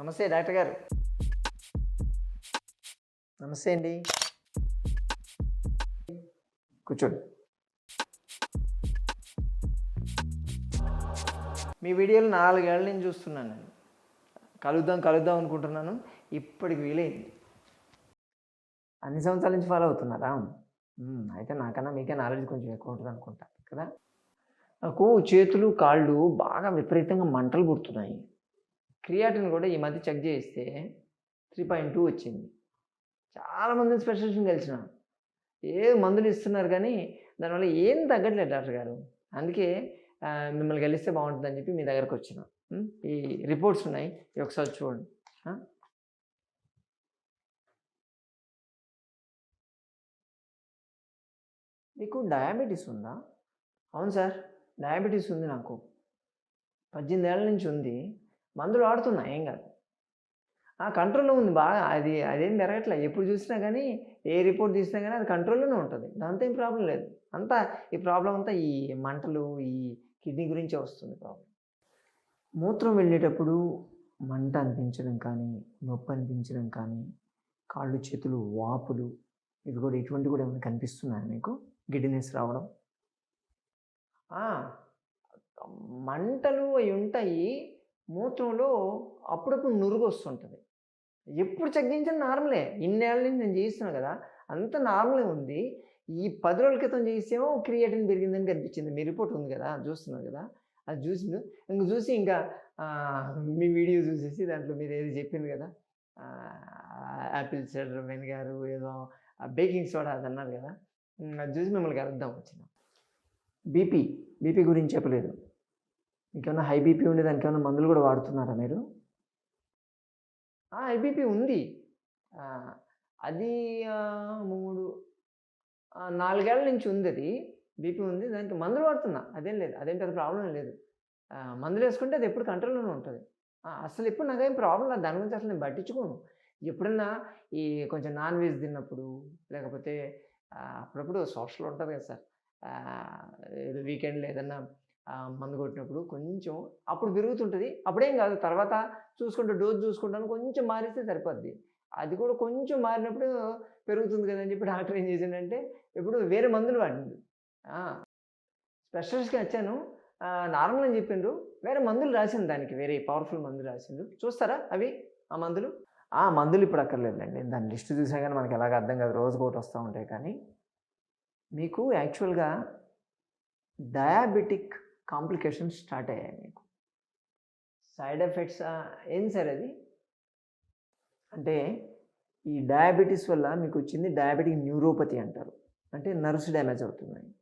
నమస్తే డాక్టర్ గారు. నమస్తే అండి. కూర్చోండి. మీ వీడియోలు నాలుగేళ్ళ నుంచి చూస్తున్నాను నేను. కలుద్దాం కలుద్దాం అనుకుంటున్నాను. ఇప్పటికి వీలైంది. అన్ని సంవత్సరాల నుంచి ఫాలో అవుతున్నారా? అయితే నాకన్నా మీకే నాలెడ్జ్ కొంచెం ఎక్కువ ఉంటుంది అనుకుంటా కదా? నాకు చేతులు కాళ్ళు బాగా విపరీతంగా మంటలు పుడుతున్నాయి. క్రియాటిన్ కూడా ఈ మధ్య చెక్ చేస్తే త్రీ పాయింట్ టూ వచ్చింది. చాలామంది స్పెషలిస్ట్ని కలిసిన ఏ మందులు ఇస్తున్నారు కానీ దానివల్ల ఏం తగ్గట్లేదు డాక్టర్ గారు. అందుకే మిమ్మల్ని కలిస్తే బాగుంటుందని చెప్పి మీ దగ్గరకు వచ్చిన. ఈ రిపోర్ట్స్ ఉన్నాయి. ఇవి ఒకసారి చూడండి. మీకు డయాబెటీస్ ఉందా? అవును సార్. డయాబెటీస్ ఉంది నాకు. పద్దెనిమిది ఏళ్ళ నుంచి ఉంది. మందులు వాడుతున్నా ఏం కాదు. ఆ కంట్రోల్లో ఉంది బాగా. అది అదేం పెరగట్లే ఎప్పుడు చూసినా కానీ ఏ రిపోర్ట్ తీసినా కానీ అది కంట్రోల్లోనే ఉంటుంది. దాంతో ఏం ప్రాబ్లం లేదు. అంతా ఈ ప్రాబ్లం అంతా ఈ మంటలు ఈ కిడ్నీ గురించే వస్తుంది ప్రాబ్లం. మూత్రం వెళ్ళేటప్పుడు మంట అనిపించడం కానీ నొప్పి అనిపించడం కానీ కాళ్ళు చేతులు వాపులు ఇవి కూడా ఇటువంటి కూడా ఏమైనా కనిపిస్తున్నాయా మీకు? గిడ్డినెస్ రావడం? మంటలు అవి ఉంటాయి. మూత్రంలో అప్పుడప్పుడు నురుగు వస్తుంటుంది. ఎప్పుడు చెక్ చేయించిన నార్మలే. ఇన్నేళ్ళ నుంచి నేను చేయిస్తున్నాను కదా అంత నార్మలే ఉంది. ఈ పది రోజుల క్రితం చేసేమో క్రియేటిన్ పెరిగిందని కనిపించింది. మీ రిపోర్ట్ ఉంది కదా చూస్తున్నాను కదా అది చూసి ఇంక చూసి ఇంకా మీ వీడియో చూసేసి దాంట్లో మీరు ఏది చెప్పింది కదా యాపిల్ సైడర్ వెనిగారు ఏదో బేకింగ్ సోడా అది అన్నారు కదా అది చూసి మిమ్మల్ని కలుద్దాం వచ్చిన. బీపీ బీపీ గురించి చెప్పలేదు. ఇంకేమైనా హై బీపీ ఉండే దానికి ఏమైనా మందులు కూడా వాడుతున్నారా మీరు? హై బీపీ ఉంది. అది మూడు నాలుగేళ్ళ నుంచి ఉంది అది. బీపీ ఉంది దానికి మందులు వాడుతున్నా. అదేం లేదు అదేం పెద్ద ప్రాబ్లం లేదు. మందులు వేసుకుంటే అది ఎప్పుడు కంట్రోల్లోనే ఉంటుంది. అసలు ఎప్పుడు నాకేం ప్రాబ్లం లేదు. దాని గురించి అసలు నేను పట్టించుకోను. ఎప్పుడన్నా ఈ కొంచెం నాన్ వెజ్ తిన్నప్పుడు లేకపోతే అప్పుడప్పుడు సోషల్ ఉంటుంది కదా సార్. వీకెండ్లో ఏదన్నా మందు కొట్టినప్పుడు కొంచెం అప్పుడు పెరుగుతుంటుంది అప్పుడేం కాదు తర్వాత చూసుకుంటూ డోస్ చూసుకుంటాను కొంచెం మారిస్తే సరిపోద్ది. అది కూడా కొంచెం మారినప్పుడు పెరుగుతుంది కదని చెప్పి డాక్టర్ ఏం చేసిండంటే ఇప్పుడు వేరే మందులు వాడింది స్పెషలిస్ట్కి వచ్చాను. నార్మల్ అని చెప్పిండ్రు. వేరే మందులు రాసిండు దానికి వేరే పవర్ఫుల్ మందులు రాసిండు. చూస్తారా అవి ఆ మందులు? ఆ మందులు ఇప్పుడు అక్కర్లేదులేండి. దాని లిస్ట్ చూసినా కానీ మనకి ఎలాగ అర్థం కాదు. రోజు ఒకటి వస్తూ ఉంటాయి కానీ మీకు యాక్చువల్గా డయాబెటిక్ కాంప్లికేషన్స్ స్టార్ట్ అయ్యాయి మీకు. సైడ్ ఎఫెక్ట్స్ ఏం సార్ అది? అంటే ఈ డయాబెటీస్ వల్ల మీకు వచ్చింది డయాబెటిక్ న్యూరోపతి అంటారు. అంటే నర్వ్స్ డ్యామేజ్ అవుతున్నాయి.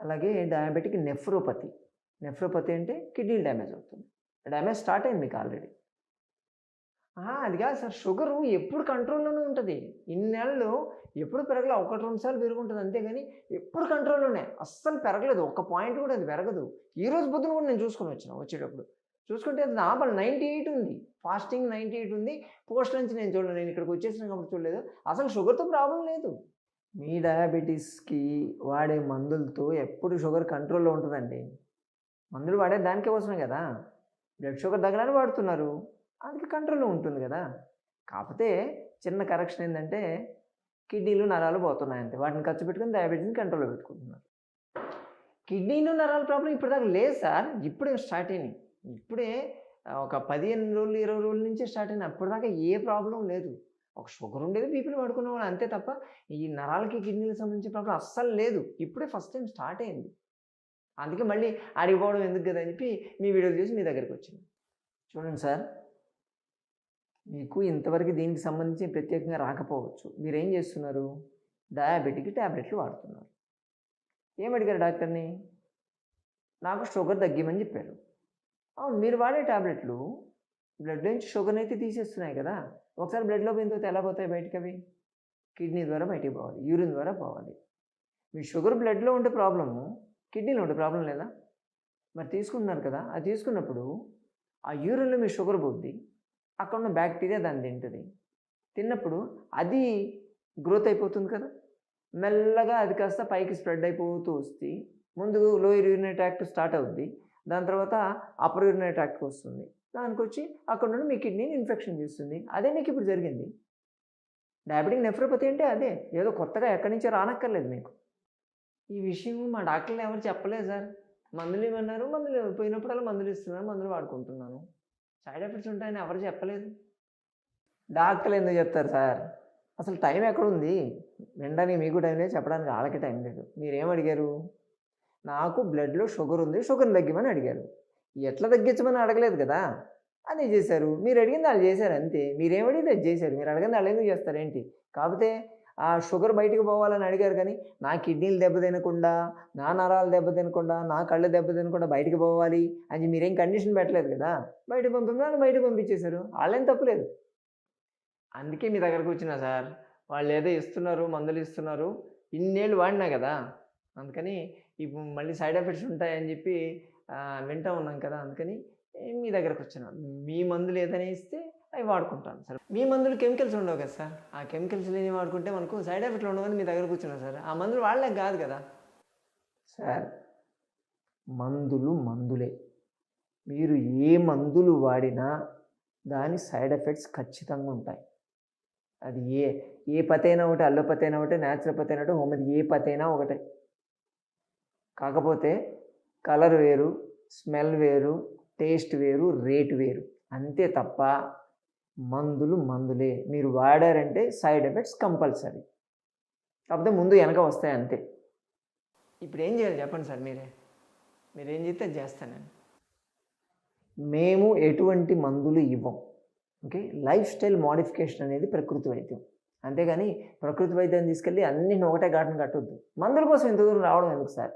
అలాగే డయాబెటిక్ నెఫ్రోపతి. నెఫ్రోపతి అంటే కిడ్నీ డ్యామేజ్ అవుతుంది. డ్యామేజ్ స్టార్ట్ అయింది మీకు ఆల్రెడీ. అది కాదు సార్ షుగరు ఎప్పుడు కంట్రోల్లోనే ఉంటుంది. ఇన్నేళ్ళు ఎప్పుడు పెరగలే ఒకటి రెండు సార్లు పెరుగుంటుంది అంతేగాని ఎప్పుడు కంట్రోల్లోనే. అస్సలు పెరగలేదు ఒక పాయింట్ కూడా అది పెరగదు. ఈ రోజు పొద్దున కూడా నేను చూసుకొని వచ్చిన వచ్చేటప్పుడు. చూసుకుంటే అది నార్మల్ నైంటీ ఎయిట్ ఉంది. ఫాస్టింగ్ నైంటీ ఎయిట్ ఉంది. పోస్ట్ నుంచి నేను చూడలేదు నేను ఇక్కడికి వచ్చేసిన కాబట్టి చూడలేదు. అసలు షుగర్తో ప్రాబ్లం లేదు. మీ డయాబెటీస్కి వాడే మందులతో ఎప్పుడు షుగర్ కంట్రోల్లో ఉంటుందండి. మందులు వాడే దానికే అవసరం కదా. బ్లడ్ షుగర్ తగ్గడానికి వాడుతున్నారు. అందుకే కంట్రోల్లో ఉంటుంది కదా. కాకపోతే చిన్న కరెక్షన్ ఏంటంటే కిడ్నీలు నరాలు పోతున్నాయి అంతే వాటిని ఖర్చు పెట్టుకుని డయాబెటీస్ని కంట్రోల్లో పెట్టుకుంటున్నారు. కిడ్నీలు నరాల ప్రాబ్లం ఇప్పటిదాకా లేదు సార్. ఇప్పుడే స్టార్ట్ అయినాయి. ఇప్పుడే ఒక పదిహేను రోజులు ఇరవై రోజుల నుంచే స్టార్ట్ అయినాయి. అప్పటిదాకా ఏ ప్రాబ్లం లేదు. ఒక షుగర్ ఉండేది బీపీలు పడుకునేవాడు అంతే తప్ప ఈ నరాలకి కిడ్నీలకు సంబంధించిన ప్రాబ్లం అస్సలు లేదు. ఇప్పుడే ఫస్ట్ టైం స్టార్ట్ అయింది. అందుకే మళ్ళీ అడిగిపోవడం ఎందుకు కదా అని చెప్పి మీ వీడియో చూసి మీ దగ్గరికి వచ్చింది చూడండి సార్. మీకు ఇంతవరకు దీనికి సంబంధించి ప్రత్యేకంగా రాకపోవచ్చు. మీరు ఏం చేస్తున్నారు? డయాబెటిక్ ట్యాబ్లెట్లు వాడుతున్నారు. ఏం అడిగారు డాక్టర్ని? నాకు షుగర్ తగ్గిమని చెప్పారు. అవును మీరు వాడే ట్యాబ్లెట్లు బ్లడ్ నుంచి షుగర్ అయితే తీసేస్తున్నాయి కదా. ఒకసారి బ్లడ్లో పోయిన తర్వాత ఎలా పోతాయి బయటకు అవి కిడ్నీ ద్వారా బయటికి పోవాలి యూరిన్ ద్వారా పోవాలి. మీ షుగర్ బ్లడ్లో ఉండే ప్రాబ్లము కిడ్నీలో ఉండే ప్రాబ్లం లేదా? మరి తీసుకుంటున్నారు కదా. అది తీసుకున్నప్పుడు ఆ యూరిన్లో మీ షుగర్ పోద్ది. అక్కడ ఉన్న బ్యాక్టీరియా దాన్ని తింటుంది. తిన్నప్పుడు అది గ్రోత్ అయిపోతుంది కదా. మెల్లగా అది కాస్త పైకి స్ప్రెడ్ అయిపోతూ వస్తే ముందు లోయర్ యూరినరీ ట్రాక్ట్ స్టార్ట్ అవుద్ది. దాని తర్వాత అప్పర్ యూరినరీ ట్రాక్ట్కి వస్తుంది. దానికి వచ్చి అక్కడ నుండి మీ కిడ్నీని ఇన్ఫెక్షన్ చేస్తుంది. అదే మీకు ఇప్పుడు జరిగింది. డయాబెటిక్ నెఫ్రోపతి అంటే అదే. ఏదో కొత్తగా ఎక్కడి నుంచో రానక్కర్లేదు మీకు. ఈ విషయం మా డాక్టర్లు ఎవరు చెప్పలేదు సార్. మందులు ఇవ్వన్నారు మందులు పోయినప్పుడల్లా మందులు ఇస్తున్నారు. మందులు వాడుకుంటున్నాను. సైడ్ ఎఫెక్ట్స్ ఉంటాయని ఎవరు చెప్పలేదు. డాక్టర్లు ఎందుకు చెప్తారు సార్? అసలు టైం ఎక్కడుంది? వినడానికి మీకు టైం లేదు చెప్పడానికి వాళ్ళకి టైం లేదు. మీరేం అడిగారు? నాకు బ్లడ్లో షుగర్ ఉంది షుగర్ తగ్గిమని అడిగారు. ఎట్లా తగ్గించమని అడగలేదు కదా? అని చేశారు. మీరు అడిగింది వాళ్ళు చేశారు అంతే. మీరేం అడిగితే అది చేశారు. మీరు అడిగింది వాళ్ళు ఎందుకు చేస్తారు ఏంటి? కాకపోతే ఆ షుగర్ బయటికి పోవాలని అడిగారు కానీ నా కిడ్నీలు దెబ్బ తినకుండా నా నరాలు దెబ్బ తినకుండా నా కళ్ళు దెబ్బ తినకుండా బయటకు పోవాలి అని మీరేం కండిషన్ పెట్టలేదు కదా? బయటకు పంపించారు బయటకు పంపించేశారు. వాళ్ళేం తప్పలేదు. అందుకే మీ దగ్గరకు వచ్చినా సార్. వాళ్ళు ఏదో ఇస్తున్నారు మందులు ఇస్తున్నారు. ఇన్నేళ్ళు వాడినా కదా? అందుకని ఇప్పుడు మళ్ళీ సైడ్ ఎఫెక్ట్స్ ఉంటాయని చెప్పి వింటూ వింటా ఉన్నాం కదా? అందుకని మీ దగ్గరకు వచ్చిన మీ మందులు ఏదైనా ఇస్తే అవి వాడుకుంటాను సార్. మీ మందులు కెమికల్స్ ఉండవు కదా సార్? ఆ కెమికల్స్ లేని వాడుకుంటే మనకు సైడ్ ఎఫెక్ట్లు ఉండవని మీ దగ్గరకు వచ్చినా సార్. ఆ మందులు వాళ్ళకి కాదు కదా? సార్ మందులు మందులే. మీరు ఏ మందులు వాడినా దాని సైడ్ ఎఫెక్ట్స్ ఖచ్చితంగా ఉంటాయి. అది ఏ ఏ పతి అయినా ఒకటి అల్లోపతి అయినా ఒకటి న్యాచురోపతి అయినా ఒకటి హోమియోపతి ఏ పతి అయినా ఒకటే. కాకపోతే కలర్ వేరు స్మెల్ వేరు టేస్ట్ వేరు రేట్ వేరు. అంతే తప్ప మందులు మందులే. మీరు వాడారంటే సైడ్ ఎఫెక్ట్స్ కంపల్సరీ. కాకపోతే ముందు వెనక వస్తాయి అంతే. ఇప్పుడు ఏం చేయాలి చెప్పండి సార్ మీరే. మీరు ఏం చేస్తే చేస్తాను నేను. మేము ఎటువంటి మందులు ఇవ్వం. ఓకే? లైఫ్ స్టైల్ మోడిఫికేషన్ అనేది ప్రకృతి వైద్యం. అంతేగాని ప్రకృతి వైద్యం తీసుకెళ్ళి అన్ని ఒకటే ఘాటను కట్టొద్దు. మందుల కోసం ఇంత దూరం రావడం ఎందుకు సార్?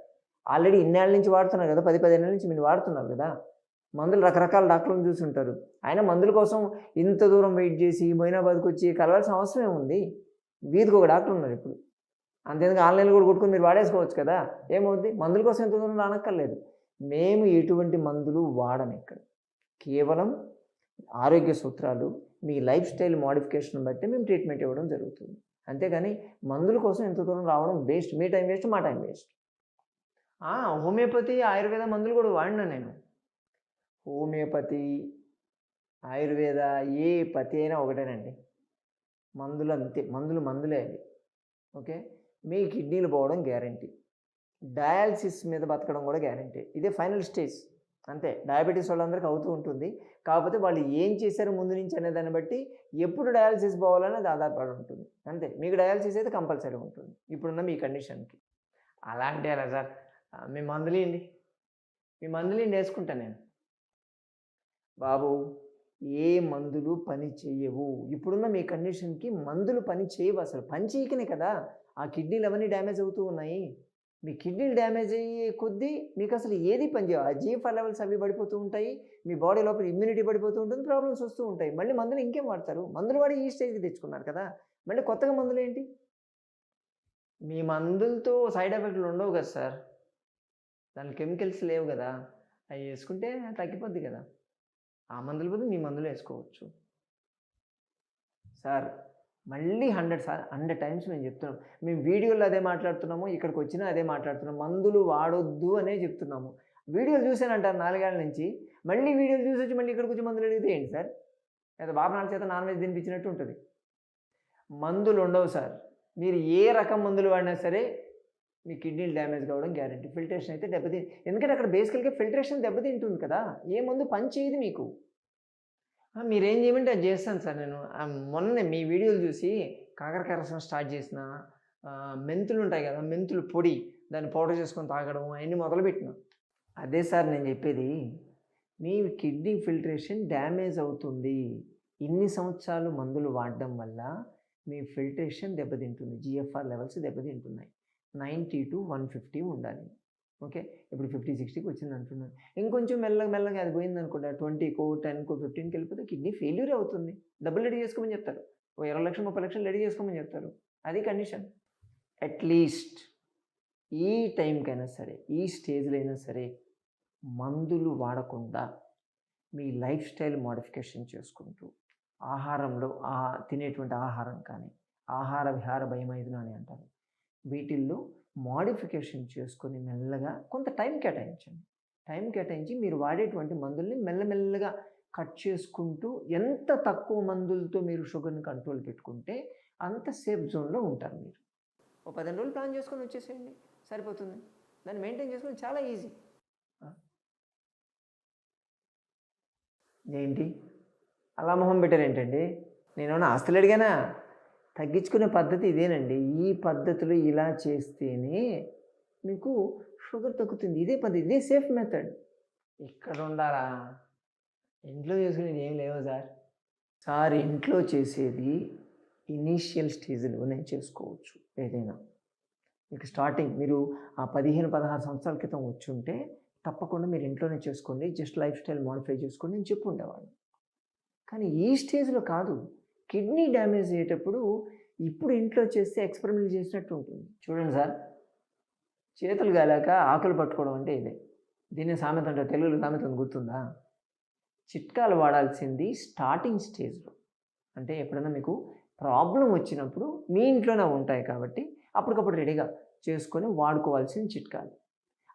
ఆల్రెడీ ఇన్నేళ్ళ నుంచి వాడుతున్నారు కదా పది పదిహేనుల నుంచి మీరు వాడుతున్నారు కదా. మందులు రకరకాల డాక్టర్లను చూసి ఉంటారు. ఆయన మందుల కోసం ఇంత దూరం వెయిట్ చేసి మొయినాబాద్కి వచ్చి కలవాల్సిన అవసరం ఏముంది? వీధికి ఒక డాక్టర్ ఉన్నారు ఇప్పుడు. అంతేందుకు ఆన్లైన్లో కూడా కొట్టుకుని మీరు వాడేసుకోవచ్చు కదా? ఏమవుద్ది? మందుల కోసం ఎంత దూరం రానక్కర్లేదు. మేము ఎటువంటి మందులు వాడం ఇక్కడ. కేవలం ఆరోగ్య సూత్రాలు మీ లైఫ్ స్టైల్ మోడిఫికేషన్ బట్టి మేము ట్రీట్మెంట్ ఇవ్వడం జరుగుతుంది. అంతేగాని మందుల కోసం ఎంత దూరం రావడం వేస్ట్. మీ టైం వేస్ట్ మా టైం వేస్ట్. హోమియోపతి ఆయుర్వేద మందులు కూడా వాడినా నేను. హోమియోపతి ఆయుర్వేద ఏ పతి అయినా ఒకటేనండి. మందులు అంతే మందులు మందులే అవి ఓకే? మీ కిడ్నీలు పోవడం గ్యారంటీ. డయాలసిస్ మీద బతకడం కూడా గ్యారంటీ. ఇదే ఫైనల్ స్టేజ్. అంతే. డయాబెటీస్ వాళ్ళందరికీ అవుతూ ఉంటుంది. కాకపోతే వాళ్ళు ఏం చేశారు ముందు నుంచి అనే దాన్ని బట్టి ఎప్పుడు డయాలసిస్ పోవాలనేది ఆధారపడి ఉంటుంది. అంతే. మీకు డయాలసిస్ అయితే కంపల్సరీ ఉంటుంది. ఇప్పుడున్న మీ కండిషన్కి. అలాంటి అలా సార్. మీ మందులు ఏంటి? మీ మందులు వేసుకుంటాను నేను. బాబు ఏ మందులు పని చేయవు. ఇప్పుడున్న మీ కండిషన్కి మందులు పని చేయవు అసలు. పని చేయకనే కదా. ఆ కిడ్నీలు అవన్నీ డ్యామేజ్ అవుతూ ఉన్నాయి. మీ కిడ్నీలు డ్యామేజ్ అయ్యే కొద్దీ మీకు అసలు ఏది పనిచేయవు ఆ జీఎఫ్ఆర్ లెవెల్స్ అవి పడిపోతూ ఉంటాయి. మీ బాడీ లోపల ఇమ్యూనిటీ పడిపోతూ ఉంటుంది. ప్రాబ్లమ్స్ వస్తూ ఉంటాయి. మళ్ళీ మందులు ఇంకేం వాడతారు? మందులు వాడి ఈ స్టేజ్కి తెచ్చుకున్నారు కదా. మళ్ళీ కొత్తగా మందులు ఏంటి? మీ మందులతో సైడ్ ఎఫెక్ట్లు ఉండవు కదా సార్. దాని కెమికల్స్ లేవు కదా. అవి వేసుకుంటే తగ్గిపోద్ది కదా. ఆ మందులు బదులు మీ మందులు వేసుకోవచ్చు. సార్ మళ్ళీ హండ్రెడ్ సార్ హండ్రెడ్ టైమ్స్ మేము చెప్తున్నాం మేము వీడియోలో అదే మాట్లాడుతున్నాము ఇక్కడికి వచ్చినా అదే మాట్లాడుతున్నాం మందులు వాడొద్దు అనే చెప్తున్నాము. వీడియోలు చూసానంటారు నాలుగేళ్ళ నుంచి. మళ్ళీ వీడియోలు చూసి వచ్చి మళ్ళీ ఇక్కడికి వచ్చి మందులు అడిగితే ఏంటి సార్? లేదా బాబనాల చేత నాన్ వెజ్ తినిపించినట్టు ఉంటుంది. మందులు ఉండవు సార్. మీరు ఏ రకం మందులు వాడినా సరే మీ కిడ్నీలు డ్యామేజ్ కావడం గ్యారంటీ. ఫిల్టరేషన్ అయితే దెబ్బతి ఎందుకంటే అక్కడ బేసికల్గా ఫిల్టరేషన్ దెబ్బతింటుంది కదా. ఏ మందు పని చేయదు మీకు మీరేం చేయమంటే అది చేస్తాను సార్ నేను. మొన్న మీ వీడియోలు చూసి కాకరకాయ రసం స్టార్ట్ చేసిన మెంతులు ఉంటాయి కదా మెంతులు పొడి దాన్ని పౌడర్ చేసుకొని తాగడం అవన్నీ మొదలుపెట్టిన. అదే సార్ నేను చెప్పేది మీ కిడ్నీ ఫిల్టరేషన్ డ్యామేజ్ అవుతుంది. ఇన్ని సంవత్సరాలు మందులు వాడడం వల్ల మీ ఫిల్టరేషన్ దెబ్బతింటుంది. జిఎఫ్ఆర్ లెవెల్స్ దెబ్బతింటున్నాయి. నైంటీ టు వన్ ఫిఫ్టీ ఉండాలి. ఓకే? ఇప్పుడు ఫిఫ్టీ సిక్స్టీకి వచ్చింది అంటున్నాను. ఇంకొంచెం మెల్లగా మెల్లగా అది పోయింది అనుకుంటా. ట్వంటీకో టెన్కో ఫిఫ్టీన్కి వెళ్ళిపోతే కిడ్నీ ఫెయిల్యూర్ అవుతుంది. డబ్బులు రెడీ చేసుకోమని చెప్తారు. ఓ ఇరవై లక్షలు ముప్పై లక్షలు రెడీ చేసుకోమని చెప్తారు. అది కండిషన్. అట్లీస్ట్ ఈ టైంకైనా సరే ఈ స్టేజ్లో అయినా సరే మందులు వాడకుండా మీ లైఫ్ స్టైల్ మోడిఫికేషన్ చేసుకుంటూ ఆహారంలో ఆ తినేటువంటి ఆహారం కానీ ఆహార విహార భయమైదును అని అంటారు. వీటిల్లో మోడిఫికేషన్ చేసుకొని మెల్లగా కొంత టైం కేటాయించండి. టైం కేటాయించి మీరు వాడేటువంటి మందుల్ని మెల్లమెల్లగా కట్ చేసుకుంటూ ఎంత తక్కువ మందులతో మీరు షుగర్ని కంట్రోల్ పెట్టుకుంటే అంత సేఫ్ జోన్లో ఉంటారు మీరు. ఓ పదిహేను రోజులు ప్లాన్ చేసుకొని వచ్చేసేయండి. సరిపోతుంది. దాన్ని మెయింటైన్ చేసుకుని చాలా ఈజీ. ఏంటి? అలా మొహం పెట్టారు ఏంటండి నేను ఆస్తులు అడిగానా? తగ్గించుకునే పద్ధతి ఇదేనండి. ఈ పద్ధతులు ఇలా చేస్తేనే మీకు షుగర్ తగ్గుతుంది. ఇదే పద్ధతి ఇదే సేఫ్ మెథడ్. ఇక్కడ ఉండాలా? ఇంట్లో చేసుకునేది ఏం లేవు సార్. సార్ ఇంట్లో చేసేది ఇనీషియల్ స్టేజ్లోనే చేసుకోవచ్చు ఏదైనా. మీకు స్టార్టింగ్ మీరు ఆ పదిహేను పదహారు సంవత్సరాల క్రితం వచ్చి ఉంటే తప్పకుండా మీరు ఇంట్లోనే చేసుకోండి. జస్ట్ లైఫ్ స్టైల్ మోడిఫై చేసుకోండి నేను చెప్పు ఉండేవాడు కానీ ఈ స్టేజ్లో కాదు. కిడ్నీ డ్యామేజ్ అయ్యేటప్పుడు ఇప్పుడు ఇంట్లో చేస్తే ఎక్స్పెరిమెంట్ చేసినట్టు ఉంటుంది. చూడండి సార్ చేతులు గాలాక ఆకులు పట్టుకోవడం అంటే ఇదే. దీన్ని సామెత అంటే తెలుగులో సామెత గుర్తుందా? చిట్కాలు వాడాల్సింది స్టార్టింగ్ స్టేజ్లో. అంటే ఎప్పుడైనా మీకు ప్రాబ్లం వచ్చినప్పుడు మీ ఇంట్లోనే ఉంటాయి కాబట్టి అప్పటికప్పుడు రెడీగా చేసుకొని వాడుకోవాల్సిన చిట్కాలు.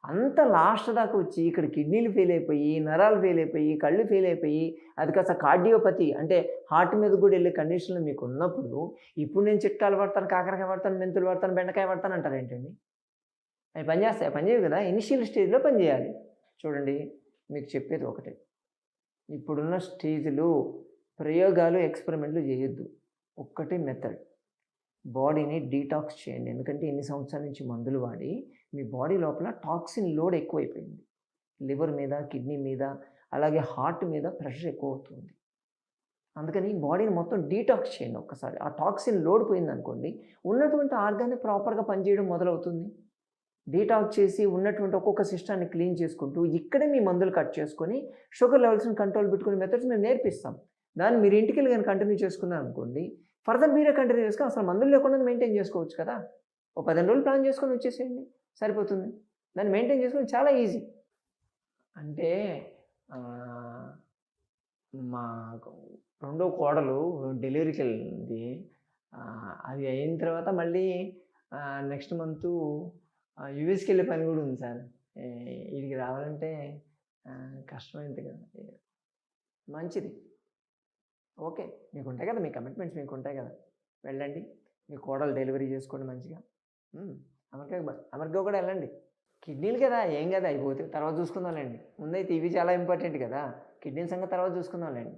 అంత లాస్ట్ దాకా వచ్చి ఇక్కడ కిడ్నీలు ఫెయిల్ అయిపోయి నరాలు ఫెయిల్ అయిపోయి కళ్ళు ఫెయిల్ అయిపోయి అది కాస్త కార్డియోపతి అంటే హార్ట్ మీద కూడా వెళ్ళే కండిషన్లో మీకు ఉన్నప్పుడు ఇప్పుడు నేను చిట్కాలు పడతాను కాకరకాయ పడతాను మెంతులు పడతాను బెండకాయ పడతాను అంటారు ఏంటండి? అవి పనిచేస్తాయి పనిచేయవు కదా? ఇనిషియల్ స్టేజ్లో పనిచేయాలి చూడండి మీకు చెప్పేది ఒకటే. ఇప్పుడున్న స్టేజ్లో ప్రయోగాలు ఎక్స్పెరిమెంట్లు చేయొద్దు. ఒక్కటే మెథడ్ బాడీని డీటాక్స్ చేయండి. ఎందుకంటే ఇన్ని సంవత్సరాల నుంచి మందులు వాడి మీ బాడీ లోపల టాక్సిన్ లోడ్ ఎక్కువైపోయింది. లివర్ మీద కిడ్నీ మీద అలాగే హార్ట్ మీద ప్రెషర్ ఎక్కువ అవుతుంది అందుకని బాడీని మొత్తం డీటాక్స్ చేయండి ఒక్కసారి. ఆ టాక్సిన్ లోడ్ పోయింది అనుకోండి ఉన్నటువంటి ఆర్గాన్ని ప్రాపర్గా పనిచేయడం మొదలవుతుంది. డీటాక్స్ చేసి ఉన్నటువంటి ఒక్కొక్క సిస్టాన్ని క్లీన్ చేసుకుంటూ ఇక్కడే మీ మందులు కట్ చేసుకొని షుగర్ లెవెల్స్ని కంట్రోల్ పెట్టుకునే మెథడ్స్ మేము నేర్పిస్తాం. దాన్ని మీరు ఇంటికి వెళ్ళి కానీ కంటిన్యూ చేసుకున్నారు అనుకోండి ఫర్దర్ మీరే కంటిన్యూ చేసుకుని అసలు మందులు లేకుండా మెయింటైన్ చేసుకోవచ్చు కదా. ఒక పదిహేను రోజులు ప్లాన్ చేసుకొని వచ్చేసేయండి. సరిపోతుంది. దాన్ని మెయింటైన్ చేసుకోవడం చాలా ఈజీ. అంటే మా రెండో కోడలు డెలివరీకి వెళ్ళింది. అది అయిన తర్వాత మళ్ళీ నెక్స్ట్ మంత్ యూఎస్కి వెళ్ళే పని కూడా ఉంది సార్. వీడికి రావాలంటే కష్టమైంది కదా. మంచిది. ఓకే. మీకు ఉంటాయి కదా మీ కమిట్మెంట్స్ మీకు ఉంటాయి కదా. వెళ్ళండి. మీ కోడలు డెలివరీ చేసుకోండి మంచిగా. అమెరికా అమెరికా కూడా వెళ్ళండి. కిడ్నీలు కదా ఏం కదా అయిపోతే తర్వాత చూసుకుందాంలేండి. ముందైతే ఇవి చాలా ఇంపార్టెంట్ కదా కిడ్నీ సంగతి తర్వాత చూసుకుందాంలేండి.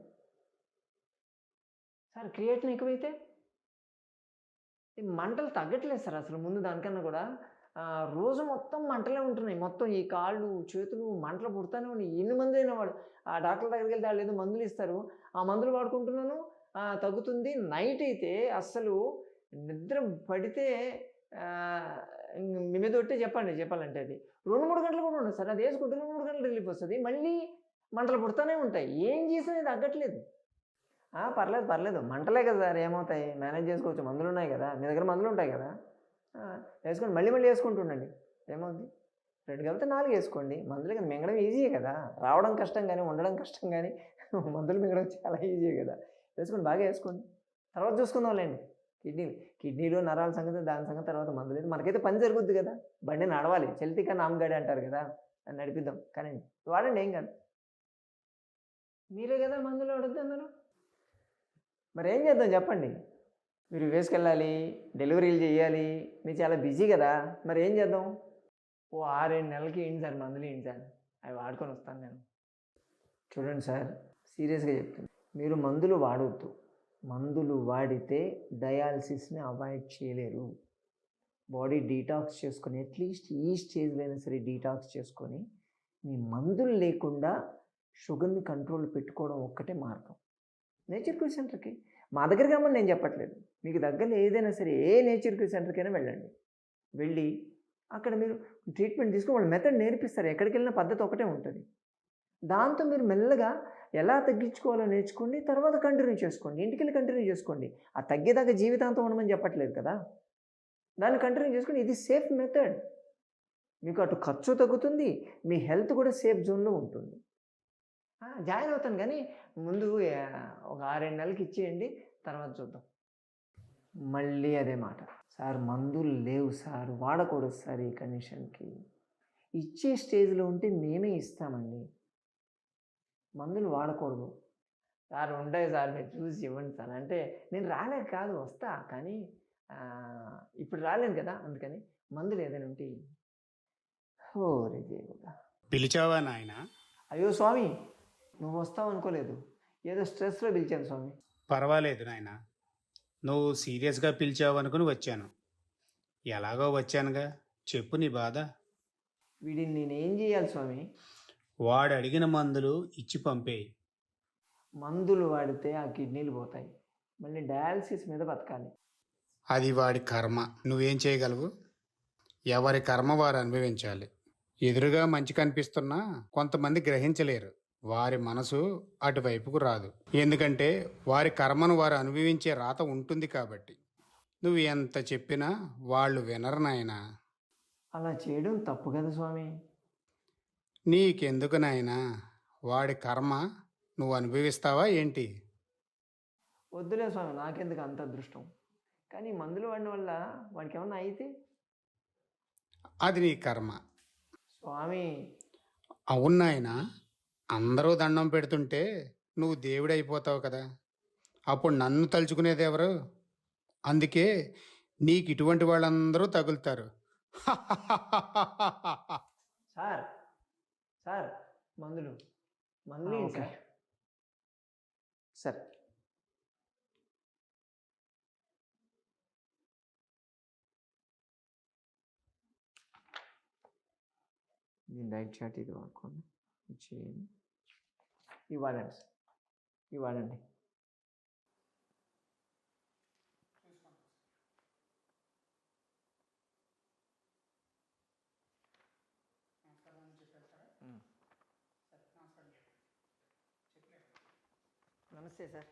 సార్ క్రియేటిన్ ఎక్కువైతే? మంటలు తగ్గట్లేదు సార్ అసలు ముందు దానికన్నా కూడా. రోజు మొత్తం మంటలే ఉంటున్నాయి. మొత్తం ఈ కాళ్ళు చేతులు మంటలు పుడతానే ఉన్నాయి. ఎన్ని మంది అయినా వాడు ఆ డాక్టర్ దగ్గరికి వెళ్తే వాళ్ళు ఏదో మందులు ఇస్తారు. ఆ మందులు వాడుకుంటున్నాను తగ్గుతుంది. నైట్ అయితే అస్సలు నిద్ర పడితే మీ మీద ఒట్టే చెప్పండి చెప్పాలంటే అది. రెండు మూడు గంటలు కూడా ఉండదు సార్. అది వేసుకుంటే రెండు మూడు గంటలు రిలీఫ్ వస్తుంది. మళ్ళీ మంటలు పుడతానే ఉంటాయి. ఏం చేసినా ఇది తగ్గట్లేదు. పర్లేదు పర్లేదు. మంటలే కదా సార్ ఏమవుతాయి? మేనేజ్ చేసుకోవచ్చు. మందులు ఉన్నాయి కదా. మీ దగ్గర మందులు ఉంటాయి కదా. వేసుకోండి. మళ్ళీ మళ్ళీ వేసుకుంటుండండి ఏమవుతుంది రెండు కలిపితే నాలుగు వేసుకోండి. మందులు కదా. మింగడం ఈజీ కదా. రావడం కష్టం కానీ ఉండడం కష్టం కానీ మందులు మింగడం చాలా ఈజీ కదా. వేసుకోండి. బాగా వేసుకోండి. తర్వాత చూసుకుందాంలేండి. కిడ్నీ కిడ్నీలు నరాల సంగతి దాని సంగతి తర్వాత మందులు లేదు. మనకైతే పని జరుగుద్ది కదా. బండి నడవాలి. చెల్తికా నామగాడి అంటారు కదా అని నడిపిద్దాం. కానీ వాడండి ఏం కాదు. మీరే కదా మందులు వాడద్దు అన్నారు మరి ఏం చేద్దాం చెప్పండి. మీరు వేసుకెళ్ళాలి డెలివరీలు చేయాలి. మీరు చాలా బిజీ కదా. మరి ఏం చేద్దాం? ఓ ఆరేడు నెలలకి ఏంటి సార్ మందులు ఏంటి సార్? అవి వాడుకొని వస్తాను నేను. చూడండి సార్ సీరియస్గా చెప్తాను మీరు మందులు వాడవద్దు మందులు వాడితే డయాలసిస్ని అవాయిడ్ చేయలేరు. బాడీ డీటాక్స్ చేసుకొని అట్లీస్ట్ ఈ స్టేజ్లో అయినా సరే డీటాక్స్ చేసుకొని మీ మందులు లేకుండా షుగర్ని కంట్రోల్ పెట్టుకోవడం ఒక్కటే మార్గం. నేచర్ క్యూర్ సెంటర్కి. మా దగ్గరికి రమ్మని నేను చెప్పట్లేదు. మీకు దగ్గరలో ఏదైనా సరే ఏ నేచర్ క్యూర్ సెంటర్కైనా వెళ్ళండి. వెళ్ళి అక్కడ మీరు ట్రీట్మెంట్ తీసుకుని వాళ్ళు మెథడ్ నేర్పిస్తారు. ఎక్కడికి వెళ్ళిన పద్ధతి ఒకటే ఉంటుంది. దాంతో మీరు మెల్లగా ఎలా తగ్గించుకోవాలో నేర్చుకోండి తర్వాత కంటిన్యూ చేసుకోండి ఇంటికెళ్ళి కంటిన్యూ చేసుకోండి. ఆ తగ్గేదాకా జీవితాంతం ఉండమని చెప్పట్లేదు కదా? దాన్ని కంటిన్యూ చేసుకుని ఇది సేఫ్ మెథడ్. మీకు అటు ఖర్చు తగ్గుతుంది మీ హెల్త్ కూడా సేఫ్ జోన్లో ఉంటుంది. జాయిన్ అవుతాను కానీ ముందు ఒక ఆరేడు నెలలకి ఇచ్చేయండి తర్వాత చూద్దాం. మళ్ళీ అదే మాట. సార్ మందులు లేవు సార్ వాడకూడదు సార్ ఈ కండిషన్కి. ఇచ్చే స్టేజ్లో ఉంటే మేమే ఇస్తామండి. మందులు వాడకూడదు. సార్ ఉంటాయి సార్ మీరు చూసి ఇవ్వండి సార్. అంటే నేను రాలేక కాదు వస్తా కానీ ఇప్పుడు రాలేను కదా అందుకని మందులు ఏదైనా ఉంటే. ఓ రే దేవుడా. పిలిచావా నాయన? అయ్యో స్వామి నువ్వు వస్తావు అనుకోలేదు. ఏదో స్ట్రెస్లో పిలిచాను స్వామి. పర్వాలేదు నాయన. నువ్వు సీరియస్గా పిలిచావు అనుకుని వచ్చాను. ఎలాగో వచ్చానుగా? చెప్పు నీ బాధ. వీడిని నేను ఏం చేయాలి స్వామి? వాడు అడిగిన మందులు ఇచ్చి పంపేయి మందులు వాడితే ఆ కిడ్నీలు పోతాయి. మళ్ళీ డయాలసిస్ మీద బతకాలి. అది వాడి కర్మ. నువ్వేం చేయగలవు? ఎవరి కర్మ వారు అనుభవించాలి. ఎదురుగా మంచి కనిపిస్తున్నా కొంతమంది గ్రహించలేరు. వారి మనసు అటువైపుకు రాదు. ఎందుకంటే వారి కర్మను వారు అనుభవించే రాత ఉంటుంది కాబట్టి. నువ్వు ఎంత చెప్పినా వాళ్ళు వినరు నాయనా. అలా చేయడం తప్పు కదా స్వామి. నీకెందుకు నాయనా? వాడి కర్మ నువ్వు అనుభవిస్తావా ఏంటి? వద్దులే స్వామి నాకెందుకు అంత అదృష్టం? కానీ మందులు వాడిన వల్ల వాడికి ఏమన్నా అయితే అది నీ కర్మ. స్వామి. అవును నాయనా అందరూ దండం పెడుతుంటే నువ్వు దేవుడైపోతావు కదా. అప్పుడు నన్ను తలుచుకునేది ఎవరు? అందుకే నీకు ఇటువంటి వాళ్ళందరూ తగులుతారు. సార్ సార్ మందులు. మందులు ఓకే. సార్. సార్. దీని రైట్ షాట్ ఇది వాడుకోండి చేయండి. ఇవి వాడండి నమస్తే సార్